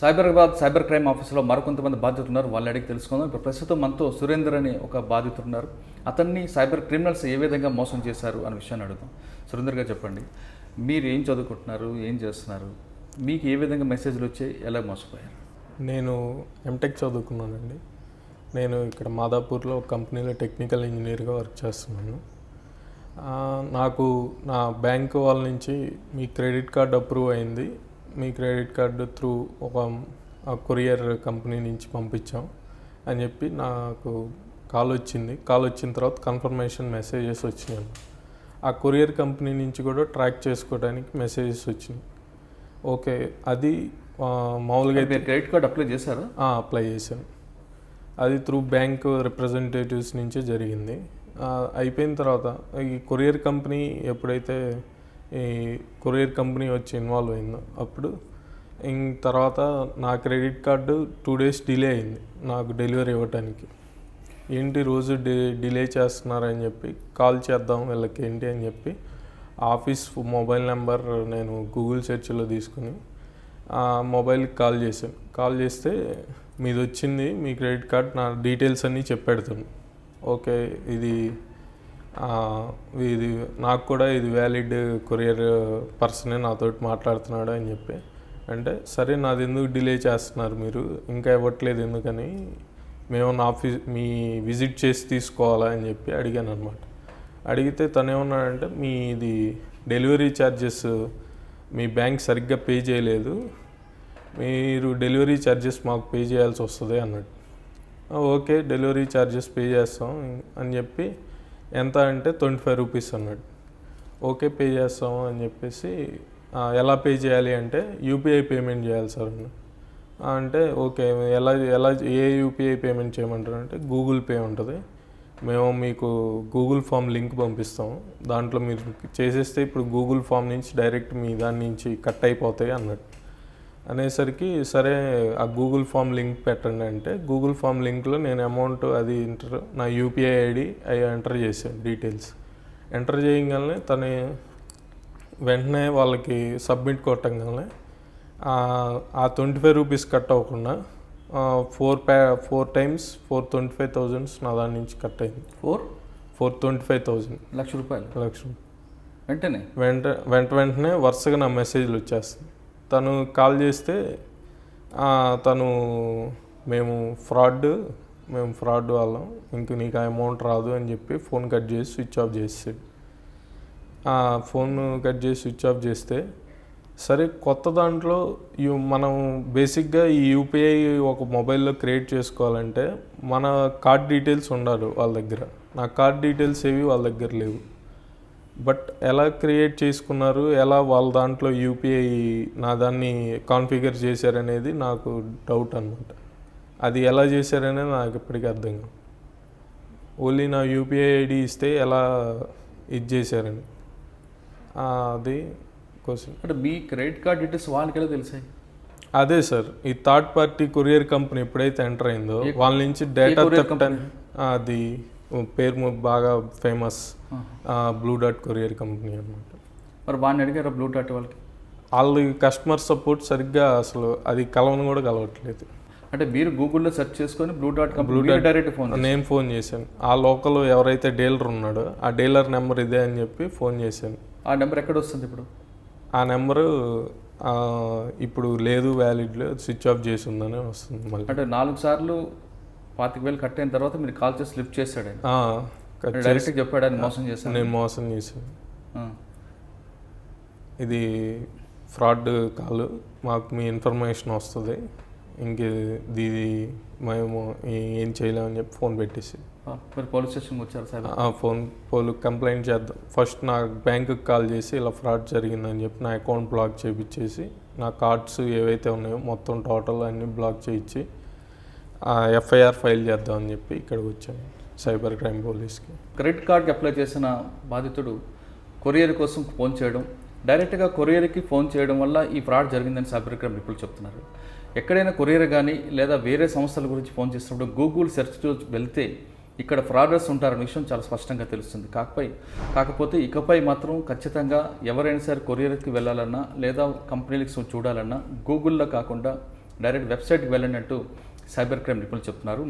Cyberabad cyber crime ఆఫీస్లో మరికొంతమంది బాధితులు ఉన్నారు వాళ్ళని అడిగి తెలుసుకుందాం. ఇప్పుడు ప్రస్తుతం మనతో సురేందర్ అని ఒక బాధితులు ఉన్నారు అతన్ని సైబర్ క్రిమినల్స్ ఏ విధంగా మోసం చేశారు అనే విషయాన్ని అడుగుదాం. సురేందర్ గారు చెప్పండి. మీరు ఏం చదువుకుంటున్నారు? ఏం చేస్తున్నారు? మీకు ఏ విధంగా మెసేజ్లు వచ్చాయి? ఎలా మోసపోయారు? నేను ఎంటెక్ చదువుకున్నానండి. నేను ఇక్కడ మాదాపూర్లో ఒక కంపెనీలో టెక్నికల్ ఇంజనీర్గా వర్క్ చేస్తున్నాను. నాకు నా బ్యాంకు వాళ్ళ నుంచి మీ క్రెడిట్ కార్డ్ అప్రూవ్ అయింది. మీ క్రెడిట్ కార్డు త్రూ ఒక కొరియర్ కంపెనీ నుంచి పంపించాం అని చెప్పి నాకు కాల్ వచ్చింది. కాల్ వచ్చిన తర్వాత కన్ఫర్మేషన్ మెసేజెస్ వచ్చినాయి ఆ కొరియర్ కంపెనీ నుంచి కూడా ట్రాక్ చేసుకోవడానికి మెసేజెస్ వచ్చినాయి. ఓకే అది మామూలుగా అయితే క్రెడిట్ కార్డ్ అప్లై చేశారా? అప్లై చేశాను అది త్రూ బ్యాంక్ రిప్రజెంటేటివ్స్ నుంచే జరిగింది. అయిపోయిన తర్వాత ఈ కొరియర్ కంపెనీ ఎప్పుడైతే ఈ కొరియర్ కంపెనీ వచ్చి ఇన్వాల్వ్ అయిందో. అప్పుడు ఇం తర్వాత నా credit card two days delay అయింది నాకు డెలివరీ ఇవ్వటానికి. ఏంటి రోజు డి డిలే చేస్తున్నారని చెప్పి కాల్ చేద్దాం వీళ్ళకి ఏంటి అని చెప్పి ఆఫీస్ మొబైల్ నెంబర్ నేను గూగుల్ సెర్చ్లో తీసుకుని ఆ మొబైల్కి కాల్ చేశాను కాల్ చేస్తే మీది వచ్చింది మీ క్రెడిట్ కార్డ్ నా డీటెయిల్స్ అన్నీ చెప్పెడతాను ఓకే ఇది ఇది నాకు కూడా ఇది వ్యాలిడ్ కొరియర్ పర్సనే నాతోటి మాట్లాడుతున్నాడు అని చెప్పి. అంటే సరే నాది ఎందుకు డిలే చేస్తున్నారు మీరు? ఇంకా ఇవ్వట్లేదు ఎందుకని? మేము నా ఆఫీస్ మీ విజిట్ చేసి తీసుకోవాలా అని చెప్పి అడిగాను అనమాట అడిగితే తను ఏమన్నాడంటే మీ ఇది డెలివరీ ఛార్జెస్ మీ బ్యాంక్ సరిగ్గా పే చేయలేదు. మీరు డెలివరీ ఛార్జెస్ మాకు పే చేయాల్సి వస్తుంది అన్నట్టు. ఓకే డెలివరీ ఛార్జెస్ పే చేస్తాం అని చెప్పి ఎంత అంటే ట్వంటీ ఫైవ్ రూపీస్ అన్నాడు. ఓకే పే చేస్తాం అని చెప్పేసి ఎలా పే చేయాలి అంటే యూపీఐ పేమెంట్ చేయాలి సార్ అన్న. అంటే ఓకే ఎలా ఎలా ఏ యూపీఐ పేమెంట్ చేయమంటారు అంటే గూగుల్ పే ఉంటుంది. మేము మీకు గూగుల్ ఫామ్ లింక్ పంపిస్తాం దాంట్లో మీరు చేసేస్తే ఇప్పుడు గూగుల్ ఫామ్ నుంచి డైరెక్ట్ మీ దాని నుంచి కట్ అయిపోతాయి అన్నట్టు. అనేసరికి సరే ఆ గూగుల్ ఫామ్ లింక్ పెట్టండి అంటే గూగుల్ ఫామ్ లింక్లో నేను అమౌంట్ అది ఎంటర్ నా యూపీఐ ఐడి అవి ఎంటర్ చేశాను డీటెయిల్స్. ఎంటర్ చేయగానే తను వెంటనే వాళ్ళకి సబ్మిట్ కొట్టగానే ఆ- ఆ ట్వంటీ ఫైవ్ రూపీస్ కట్ అవ్వకుండా ఫోర్ ప్యా four times four twenty five thousands నా దాని నుంచి కట్ అయింది. Four? Four twenty five thousand. Lakh రూపాయలు? లక్షలు వెంటనే? వెంట వెంట వెంటనే వరుసగా నా మెసేజ్లు వచ్చేస్తాయి తను కాల్ చేస్తే తను మేము ఫ్రాడ్ మేము ఫ్రాడ్ వాళ్ళం ఇంక నీకు ఆ అమౌంట్ రాదు అని చెప్పి ఫోన్ కట్ చేసి స్విచ్ ఆఫ్ చేసాడు ఫోన్ కట్ చేసి స్విచ్ ఆఫ్ చేస్తే సరే కొత్త దాంట్లో మనం బేసిక్గా ఈ యూపీఐ ఒక మొబైల్లో క్రియేట్ చేసుకోవాలంటే మన కార్డ్ డీటెయిల్స్ ఉండాలి వాళ్ళ దగ్గర. నా కార్డ్ డీటెయిల్స్ ఏవి వాళ్ళ దగ్గర లేవు. బట్ ఎలా క్రియేట్ చేసుకున్నారు ఎలా వాళ్ళ దాంట్లో యూపీఐ నా దాన్ని కాన్ఫిగర్ చేశారనేది నాకు డౌట్ అనమాట అది ఎలా చేశారనేది నాకు ఇప్పటికీ అర్థం కాదు. ఓన్లీ నా యూపీఐ ఐడి ఇస్తే ఎలా ఇది చేశారని. అది క్వశ్చన్ అంటే మీ క్రెడిట్ కార్డ్ డీటెయిల్స్ వాళ్ళకి ఎలా తెలిసాయి? అదే సార్ ఈ థర్డ్ పార్టీ కొరియర్ కంపెనీ ఎప్పుడైతే ఎంటర్ అయిందో వాళ్ళ నుంచి డేటా అది పేరు బాగా ఫేమస్ బ్లూ డాట్ కొరియర్ కంపెనీ అనమాట మరి వాడిని అడిగారా బ్లూ డాట్ వాళ్ళకి? వాళ్ళు కస్టమర్ సపోర్ట్ సరిగ్గా అసలు అది కలవని కూడా కలవట్లేదు. అంటే మీరు గూగుల్లో సెర్చ్ చేసుకొని blue dot Blue Dot- direct phone నేను ఫోన్ చేశాను. ఆ లోకల్ ఎవరైతే డీలర్ ఉన్నాడో ఆ డీలర్ నెంబర్ ఇదే అని చెప్పి ఫోన్ చేశాను. ఆ నెంబర్ ఎక్కడ వస్తుంది ఇప్పుడు? ఆ నెంబరు ఇప్పుడు లేదు వ్యాలిడ్ స్విచ్ ఆఫ్ చేసి ఉందని వస్తుంది మళ్ళీ. అంటే నాలుగు సార్లు పాతిక వేలు కట్ అయిన తర్వాత మీరు కాల్ చేసి లిఫ్ట్ చేశాడు ఆయన. డైరెక్ట్ చెప్పాడు ఆయన మోసం చేశాను నేను మోసం చేశాను. ఇది ఫ్రాడ్ కాల్. మాకు మీ ఇన్ఫర్మేషన్ వస్తుంది. ఇంక ఇది మేము ఏ- చేయలేమని చెప్పి ఫోన్ పెట్టేసి. మీరు పోలీస్ స్టేషన్కి వచ్చారు సార్? ఫోన్ పోలు కంప్లైంట్ చేద్దాం. ఫస్ట్ నా బ్యాంకుకి కాల్ చేసి ఇలా ఫ్రాడ్ జరిగిందని చెప్పి నా అకౌంట్ బ్లాక్ చేయించేసి నా కార్డ్స్ ఏవైతే ఉన్నాయో మొత్తం టోటల్ అన్నీ బ్లాక్ చేయించి ఎఫ్ఐఆర్ ఫైల్ చేద్దామని చెప్పి ఇక్కడికి వచ్చాను సైబర్ క్రైమ్ పోలీస్కి. క్రెడిట్ కార్డ్కి అప్లై చేసిన బాధితుడు కొరియర్ కోసం ఫోన్ చేయడం డైరెక్ట్గా కొరియర్కి ఫోన్ చేయడం వల్ల ఈ ఫ్రాడ్ జరిగిందని సైబర్ క్రైమ్ నిపుణులు చెప్తున్నారు. ఎక్కడైనా కొరియర్ కానీ లేదా వేరే సంస్థల గురించి ఫోన్ చేసినప్పుడు గూగుల్ సెర్చ్ వెళ్తే ఇక్కడ ఫ్రాడర్స్ ఉంటారనే విషయం చాలా స్పష్టంగా తెలుస్తుంది. కాకపై కాకపోతే ఇకపై మాత్రం ఖచ్చితంగా ఎవరైనా సరే కొరియర్కి వెళ్ళాలన్నా లేదా కంపెనీలకు చూడాలన్నా గూగుల్లో కాకుండా డైరెక్ట్ వెబ్సైట్కి వెళ్ళినట్టు సైబర్ క్రైమ్ నిపుణులు చెప్తున్నారు.